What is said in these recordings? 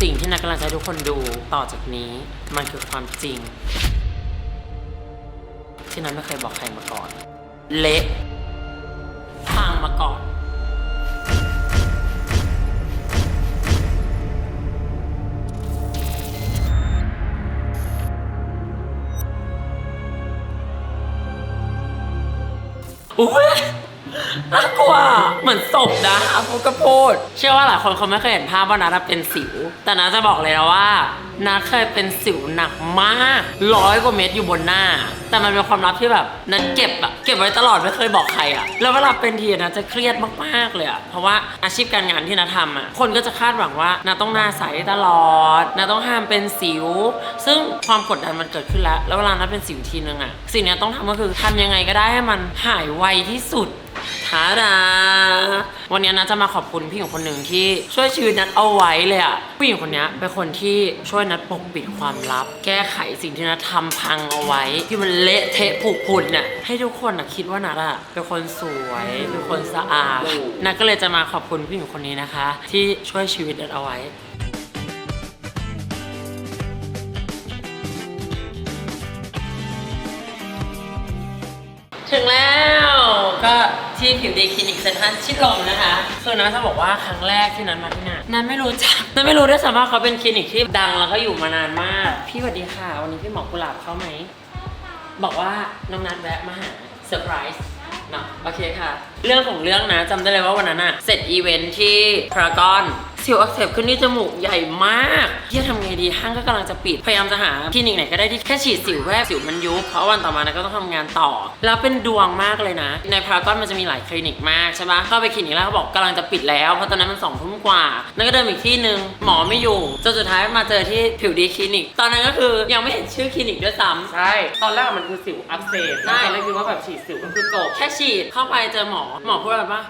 สิ่งที่นักกำลังจะให้ทุกคนดูต่อจากนี้ มันคือความจริง ที่นัทไม่เคยบอกใครมาก่อน เละพังมาก่อน อุ้ย น่ากลัวเหมือนศพนะอาพูดก็พูด เชื่อว่าหลายคนเขาไม่เคยเห็นภาพว่านัทเป็นสิว แต่นัทจะบอกเลยนะว่านัทเคยเป็นสิวหนักมากร้อยกว่าเม็ดอยู่บนหน้า แต่มันเป็นความลับที่แบบนัทเก็บอะเก็บไว้ตลอดไม่เคยบอกใครอะแล้วเวลาเป็นทีนะจะเครียดมากๆเลยอะเพราะว่าอาชีพการงานที่นัททำอะคนก็จะคาดหวังว่านัทต้องหน้าใสตลอดนัทต้องห้ามเป็นสิว ซึ่งความกดดันมันเกิดขึ้นแล้ว แล้วเวลานัทเป็นสิวทีนึงอะสิ่งนี้ต้องทำก็คือทำยังไงก็ได้ให้มันหายไวที่สุดทาดาวันนี้นะจะมาขอบคุณพี่หญิงคนหนึ่งที่ช่วยชีวิตนัดเอาไว้เลยอะผู้หญิงคนนี้เป็นคนที่ช่วยนัดปกปิดความลับ แก้ไขสิ่งที่นัดทำพังเอาไว้ ที่มันเละเทะผุพุนน่ะให้ทุกคนอะคิดว่านัดอะเป็นคนสวยเป็นคนสะอาดนัดก็เลยจะมาขอบคุณพี่หญิงคนนี้นะคะ ที่ช่วยชีวิตนัดเอาไว้ถึงแล้ว ที่ผิวดีคลินิกเซนทรัลชิดลมนะคะ คือนัทจะบอกว่าครั้งแรกที่นัทมาที่นี่นัทไม่รู้จักนัทไม่รู้ด้วยซ้ำว่าเขาเป็นคลินิกที่ดังแล้วก็อยู่มานานมาก พี่สวัสดีค่ะ วันนี้พี่หมอกุหลาบเข้าไหมบอกว่าน้องนัทแวะมาหาเซอร์ไพรส์เนาะโอเคค่ะ เรื่องของเรื่องนะจำได้เลยว่าวันนั้นอะเสร็จอีเวนท์ที่พารากอน สิวอักเสบขึ้นที่จมูกใหญ่มากที่จะทำไงดีห้างก็กำลังจะปิด พยายามจะหาคลินิกไหนก็ได้ที่แค่ฉีดสิวเพื่อให้สิวมันยุบเพราะวันต่อมานะก็ต้องทำงานต่อ แล้วเป็นดวงมากเลยนะ ในพารากอนมันจะมีหลายคลินิกมากใช่ปะเข้าไปคลินิกแรกเขาบอกกำลังจะปิดแล้วเพราะตอนนั้นมันสองทุ่มกว่านั่นก็เดินอีกที่หนึ่งหมอไม่อยู่จนสุดท้ายมาเจอที่ผิวดีคลินิก ตอนนั้นก็คือยังไม่เห็นชื่อคลินิกด้วยซ้ำ ใช่ ตอนแรกมันคือสิวอักเสบใช่ ตอนแรกคิดว่าแบบฉีดสิวก็คือจบแค่ฉีดเข้าไปเจอหมอหมอพูดอะไรปะ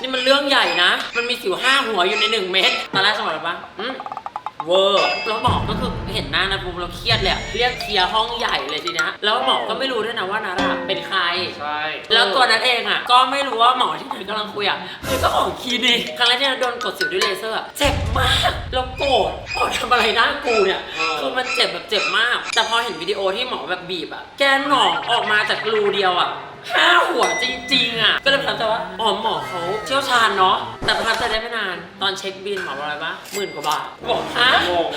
นี่มันเรื่องใหญ่นะ มันมีสิวห้าหัวอยู่ในหนึ่งเม็ดตอนแรกสมองอะไรปะอืมเวอร์แล้วหมอก็คือเห็นหน้านะปุ๊บเราเครียดเลยอะเรียกเคลียร์ห้องใหญ่เลยทีนะ แล้วหมอก็ไม่รู้ด้วยนะว่านัทอะเป็นใคร ใช่ แล้วตัวนัทเองอะ ก็ไม่รู้ว่าหมอที่นัทกำลังคุยอะคือเจ้าของคลินิกครั้งแรกที่นัทโดนกดสิวด้วยเลเซอร์อะเจ็บมากแล้วโกรธหมอทำอะไรหน้ากูเนี่ยคือมันเจ็บแบบเจ็บมาก แต่พอเห็นวิดีโอที่หมอแบบบีบอะแกนหนองออกมาจากรูเดียวอะ ห้าหัวจริงๆอะ ก็เลยประทับใจว่าอ๋อหมอเขาเชี่ยวชาญเนาะ แต่ประทับใจได้ไม่นาน ตอนเช็คบินหมอบอกอะไรปะหมื่นกว่าบาท บอกฮะงง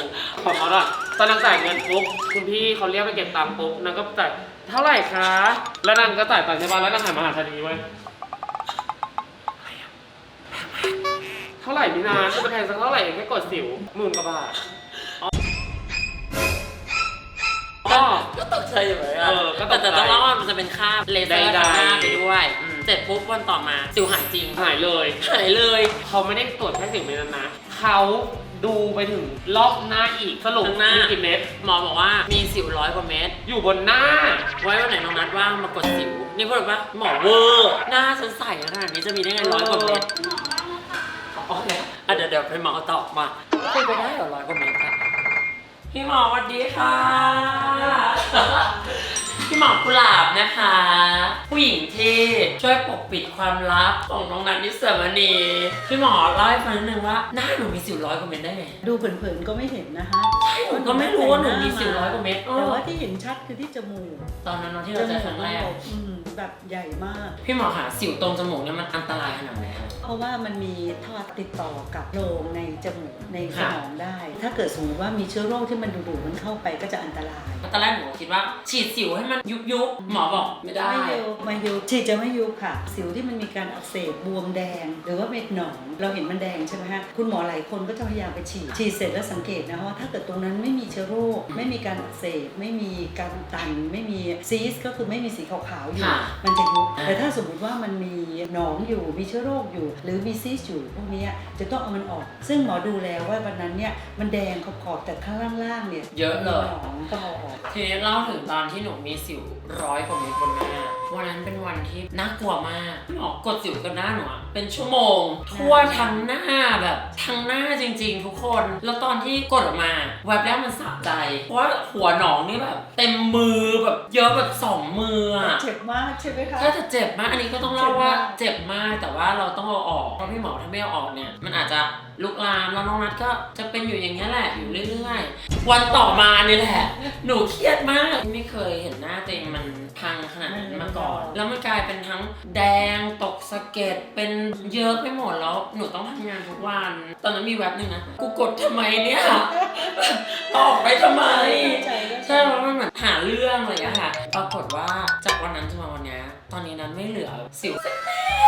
ขอเขาอะตอนนางจ่ายเงินปุ๊บคุณพี่เขาเรียกไปเก็บตังค์ปุ๊บนางก็จ่ายเท่าไหร่คะ แล้วนางก็จ่ายตังค์ใช่ป่ะแล้วนางหันมาหาทันทีเว้ยเท่าไหร่พี่นาจะไปแพงสักเท่าไหร่เองแค่กดสิวหมื่นกว่าบาท ก็ ก็ตกใจอยู่เหมือนกันเออก็ตกใจแต่แต่ต้องเล่าว่ามันจะเป็นค่าบเลเซอร์ใดๆทำหน้าไปด้วยอืม เสร็จปุ๊บวันต่อมาสิวหายจริงหายเลย หายเลย เขาไม่ได้ตรวจแค่สิวเม็ดนั้นนะ เขาดูไปถึงรอบหน้าอีกสรุปข้างหน้ามีกี่เม็ดหมอบอกว่ามีสิวร้อยกว่าเม็ดอยู่บนหน้า ไว้วันไหนน้องนัดว่างมากดสิว นี่พูดว่าหมอเวอร์ หน้าฉันใสขนาดนี้จะมีได้ไงร้อยกว่าเม็ดอ๋อเนี่ยอะเดี๋ยวเดี๋ยวไปหมอตอบมาเป็นไปได้เหรอร้อยกว่าเม็ดอะ พี่หมอสวัสดีค่ะ พี่หมอกุหลาบนะคะ ผู้หญิงที่ช่วยปกปิดความลับของน้องนัทนิสมณีพี่หมอเล่าให้ฟังนิดนึงว่าหน้าหนูมีสิวร้อยกว่าเม็ดได้ไงดูเผินๆก็ไม่เห็นนะคะ หนูก็ไม่รู้ว่าหนูมีสิวร้อยกว่าเม็ดเอแต่อว่าที่เห็นชัดคือที่จมูกตอนนั้นเนอะที่เราเจอครั้งแรก อืมแบบใหญ่มาก พี่หมอคะสิวตรงจมูกเนี่ยมันอันตรายขนาดไหนครับเพราะว่ามันมีท่อติดต่อกับโพรงในจมูกในสค่ะ มองได้ ถ้าเกิดสมมติว่ามีเชื้อโรคที่มันดูดๆมันเข้าไปก็จะอันตรายตอนแรกหนูคิดว่า ฉีดสิวให้มันยุบยุบๆหมอบอกไม่ได้ ไม่ยุบไม่ยุบฉีดจะไม่ยุบค่ะ สิวที่มันมีการอักเสบบวมแดง หรือว่าเม็ดหนอง เราเห็นมันแดงใช่ไหมฮะ คุณหมอหลายคนก็จะพยายามไปฉีด ฉีดเสร็จแล้วสังเกตนะว่าถ้าเกิดตรงนั้นไม่มีเชื้อโรคไม่มีการอักเสบไม่มีการตัน ไม่มีซีสก็คือไม่มีสีขาวๆอยู่ ค่ะมันจะยุบอ่าแต่ถ้าสมมติว่ามันมีหนองอยู่มีเชื้อโรคอยู่ หรือมีซีสอยู่พวกเนี้ยจะต้องเอามันออก ซึ่งหมอดูแล้วว่าวันนั้นเนี่ยมันแดงขอบๆแต่ข้างล่างๆเนี่ยเยอะเลย มีหนองต้องเอาออก ทีนี้เล่าถึงตอนที่หนูมีสิวร้อยกว่าเม็ดบนหน้า วันนั้นเป็นวันที่น่ากลัวมากพี่หมอกดสิวกับหน้าหนูอะเป็นชั่วโมง ทั่วทั้งหน้าแบบทั้งหน้าจริง ๆ ทุกคน แล้วตอนที่กดออกมาแวบแรกมันสะใจ เพราะว่าหัวหนองนี่แบบเต็มมือแบบเยอะแบบสองมืออะเจ็บมากใช่ไหมคะถ้าจะเจ็บมากอันนี้ก็ต้องเล่าว่าเจ็บมากแต่ว่าเราต้องเอาออกเพราะพี่หมอถ้าไม่เอาออกเนี่ยมันอาจจะลุกลามแล้วน้องนัทก็จะเป็นอยู่อย่างนี้ยแหละอยู่เรื่อยๆ วันต่อมานี่แหละ หนูเครียดมาก ไม่เคยเห็นหน้าตัวเองมันพังขนาดนั้นมาก่อนแล้วมันกลายเป็นทั้งแดงตกสะเก็ดเป็นเยอะไปหมดแล้ว หนูต้องทำงานทุกวัน ตอนนั้นมีแว็บหนึ่งนะ กูกดทำไมเนี่ย ออกไปทำไม ใช่ก็ใช่เพราะมันเหมือนหาเรื่องอะไรอย่างเงี้ยค่ะ ปรากฏว่าจากวันนั้นจนมาวันเนี้ย ตอนนี้นั้นไม่เหลือสิวเส้น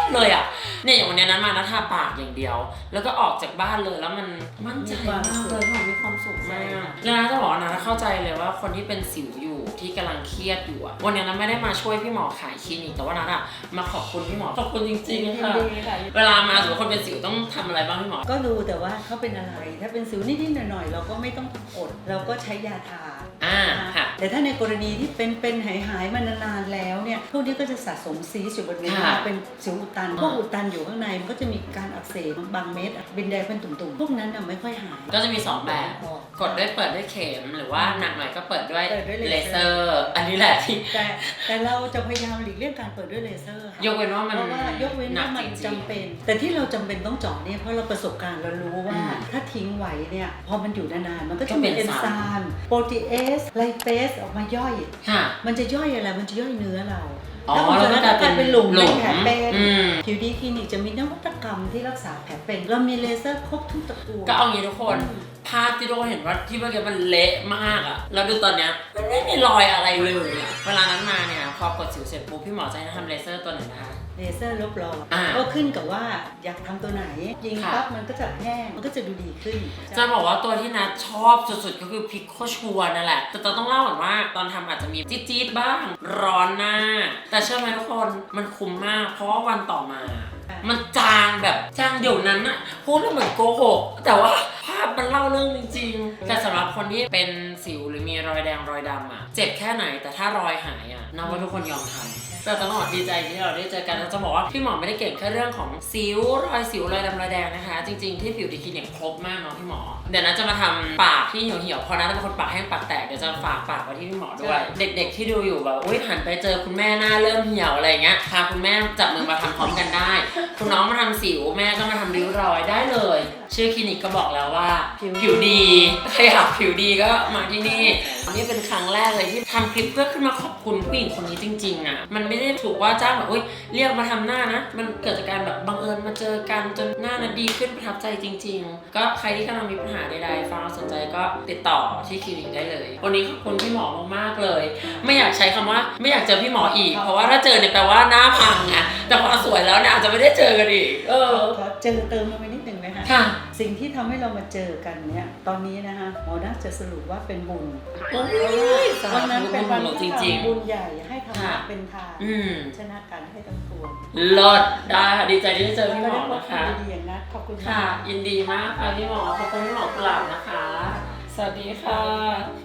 ๆเลยอะเนี่ยอย่างวันเนี้ยนั้นมานะทาปากอย่างเดียว แล้วก็ออกจากบ้านเลยแล้วมันมั่นใจมากเลยผมมีความสุขมากแล้วนะจะบอกว่านะเข้าใจเลยว่าคนที่เป็นสิวอยู่ที่กำลังเครียดอยู่อะวันเนี้ยนะไม่ได้มาช่วยพี่หมอขายคลินิกแต่ว่านัทอะมาขอบคุณพี่หมอขอบคุณจริงยินๆค่ะดีค่ะเวลามาสมมติคนเป็นสิวต้องทำอะไรบ้างพี่หมอ ก็ดูแต่ว่าเขาเป็นอะไร ถ้าเป็นสิวนิดๆหน่อยๆเราก็ไม่ต้องอดเราก็ใช้ยาทาอ่าค่ะแต่ถ้าในกรณีที่เป็นเป็นหายหายๆมานานๆแล้วเนี่ยพวกนี้ก็จะสะสมซีสอยู่บนเวค่ะลาเป็นสิวอุดตันพวกอุดตันอยู่ข้างในมันก็จะมีการอักเสบบางเม็ดอะเป็นแดงเป็นตุ่มๆพวกนั้นน่ะไม่ค่อยหาย ก็จะมีสองแบบออกกดด้วยเปิดด้วยเข็มหรือว่าหนักหน่อยก็เปิดด้วยเปิดด้วยเลเลเซเซออร์ ร์ อันนี้แหละที่แต่แต่เราจะพยายามหลีกเลี่ยงการเปิดด้วยเลเซอร์ค่ะ ยกเว้นว่ามันเพราะว่ายกเว้นหนัว่ากมันจริงจำเป็น แต่ที่เราจำเป็นต้องเจาะเนี่ยเพราะเราประสบการณ์เรารู้ว่า อืมถ้าทิ้งไว้เนี่ยพอมันอยู่นานๆมันก็ก็จะเป็มีนเอนสาร ไซม์โปรตีเอสไลเปสออกมาย่อย ค่ะ มันจะย่อยอะไรมันจะย่อยเนื้อเรา อ๋อแล้วมันจะแล้วก็กลายเป็นเป็นหลุมหลุเป็มนแผลเป็นอืมผิวดีคลินิกจะมีนวัตกรรมที่รักษาแผลเป็นเรามีเลเซอร์ครบทุกตระกูล ก็เอางี้ทุกคน อืม ภาพที่ทุกคนเห็นว่าที่เมื่อกี้มันเละมากอะแล้วดูตอนเนี้ยมันไม่มีรอยอะไรเลยอะเวลานั้นมาเนี่ยพอกดสิวเสร็จปุ๊บพี่หมอจะให้ทำเลเซอร์ตัวไหนนะคะ เลเซอร์ลบรอยอ่าก็ขึ้นกับว่าอยากทำตัวไหน ยิงค่ะ ปั๊บมันก็จะแห้งมันก็จะดูดีขึ้นจะบอกว่าตัวที่นัทชอบสุดๆ ก็คือพิกโคชัวนั่นแหละ แต่ต้องเล่าก่อนว่าตอนทำอาจจะมีจี๊ดๆบ้าง ร้อนหน้า แต่เชื่อไหมทุกคนมันคุ้มมาก เพราะว่าวันต่อมา มันจางแบบจางเดี๋ยวนั้นอะพูดแล้วเหมือนโกหก แต่ว่าภาพมันเล่าเรื่องจริงๆ แต่สำหรับคนที่เป็นสิวหรือมีรอยแดงรอยดำอะเจ็บแค่ไหนแต่ถ้ารอยหายอะนับว่าทุกคนยอมทำ แต่ตลอดดีใจที่เราได้เจอกันแล้วจะบอกว่าพี่หมอไม่ได้เก่งแค่เรื่องของสิวรอยสิวรอยดำรอยแดงนะคะ จริงๆที่ผิวดีคลินิกครบมากเนาะพี่หมอ เดี๋ยวนะจะมาทำปากที่เหี่ยวเหี่ยวๆเพราะนะเป็นคนปากแห้งปากแตกเดี๋ยวจะฝากปากไว้ที่พี่หมอด้วย เด็กๆที่ดูอยู่แบบอุ้ยหันไปเจอคุณแม่หน้าเริ่มเหี่ยวอะไรเงี้ยพาคุณแม่จับมือมาทำพร้อมกันได้ คุณน้องมาทำสิวแม่ก็มาทำริ้วรอยได้เลยชื่อคลินิกก็บอกแล้วว่าผิวผิวดีใครอยากผิวดีก็มาที่นี่อันนี้เป็นครั้งแรกเลยที่ทำคลิปเพื่อขึ้นมาขอบคุณผู้หญิงคนนี้จริงๆอะมันไม่ได้ถูกว่าจ้างแบบอุ้ยเรียกมาทำหน้านะ มันเกิดจากการแบบบังเอิญมาเจอกันจนหน้านั้นดีขึ้นประทับใจจริง ๆ ก็ใครที่กำลังมีปัญหาใดๆฟังแล้วสนใจก็ติดต่อที่คลินิกได้เลย วันนี้ขอบคุณพี่หมอมากๆเลย ไม่อยากใช้คำว่าไม่อยากเจอพี่หมออีก เพราะว่าถ้าเจอเนี่ยแปลว่าหน้าพังไงแต่พอสวยแล้วเนี่ยอาจจะไม่ได้เจอกันอีกเออขอเจอเติมลงไปนิดหนึ่งไหม คะค่ะ สิ่งที่ทำให้เรามาเจอกันเนี่ยตอนนี้นะคะหมอน่าจะสรุปว่าเป็นบุญโอ้ยสาวันนั้นธุเป็นวันบุญจที่ริง ทำบุญใหญ่ให้ธรรมะค่ะ เป็นทางอืมชนะการให้ทั้งปวงเลิศได้ค่ะดีใจที่ได้เจอพี่หมอแล้วก็นะคะได้พบกันดีๆอย่างนั้นขอบคุณค่ะ มาก ยินดีมากค่ะพี่หมอขอบคุณพี่หมอกุหลาบนะคะ สวัสดีค่ะ